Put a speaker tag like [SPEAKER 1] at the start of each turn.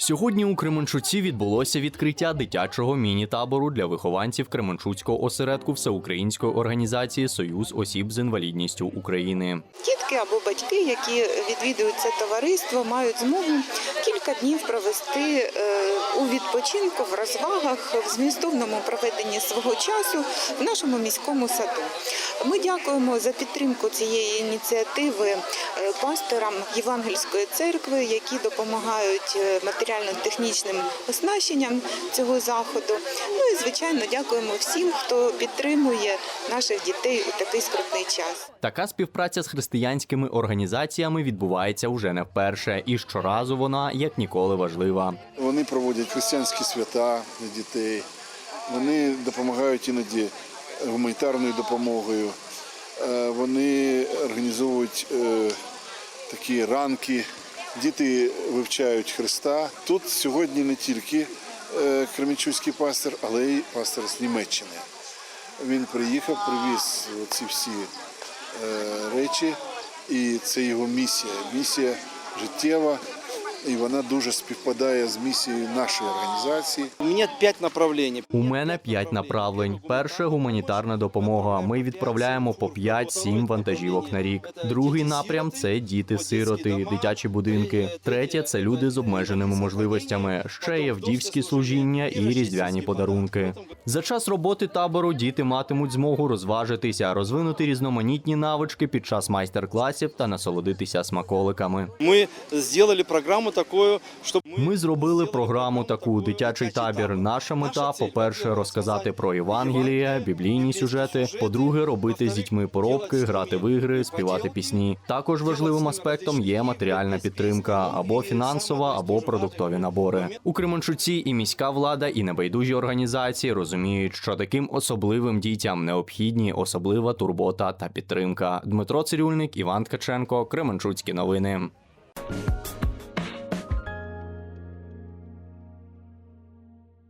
[SPEAKER 1] Сьогодні у Кременчуці відбулося відкриття дитячого міні-табору для вихованців Кременчуцького осередку Всеукраїнської організації Союз осіб з інвалідністю України.
[SPEAKER 2] Дітки або батьки, які відвідують це товариство, мають змогу кілька днів провести е, у відпочинку, в розвагах, в змістовному проведенні свого часу в нашому міському саду. Ми дякуємо за підтримку цієї ініціативи е, пасторам Євангельської церкви, які допомагають е, матеріально-технічним оснащенням цього заходу. Ну і звичайно дякуємо всім, хто підтримує наших дітей у такий скрутний час.
[SPEAKER 1] Така співпраця з християнськими організаціями відбувається уже не вперше, і щоразу вона як ніколи важлива.
[SPEAKER 3] Вони проводять християнські свята для дітей. Вони допомагають іноді гуманітарною допомогою. Е, Вони організовують е, такі ранки. Діти вивчають Христа. Тут сьогодні не тільки е, кременчуцький пастор, але й пастор з Німеччини. Він приїхав, привіз ці всі е, речі, і це його місія. Місія життєва, і вона дуже співпадає з місією нашої організації.
[SPEAKER 4] У меня пять направлений.
[SPEAKER 1] У мене п'ять направлень. Перше гуманітарна допомога. Ми відправляємо по 5-7 вантажівок на рік. Другий напрям це діти-сироти, дитячі будинки. Третє це люди з обмеженими можливостями. Ще є вдівські служіння і різдвяні подарунки. За час роботи табору діти матимуть змогу розважитися, розвинути різноманітні навички під час майстер-класів та насолодитися смаколиками.
[SPEAKER 4] Мы сделали программу такую, чтобы мы
[SPEAKER 1] Ми зробили програму таку дитячий табір. Наша мета, по-перше, розказати про Євангеліє, біблійні сюжети. По-друге, робити з дітьми поробки, грати в ігри, співати пісні. Також важливим аспектом є матеріальна підтримка або фінансова, або продуктові набори. У Кременчуці і міська влада, і небайдужі організації розуміють, що таким особливим дітям необхідні особлива турбота та підтримка. Дмитро Цирюльник, Іван Ткаченко, Кременчуцькі новини.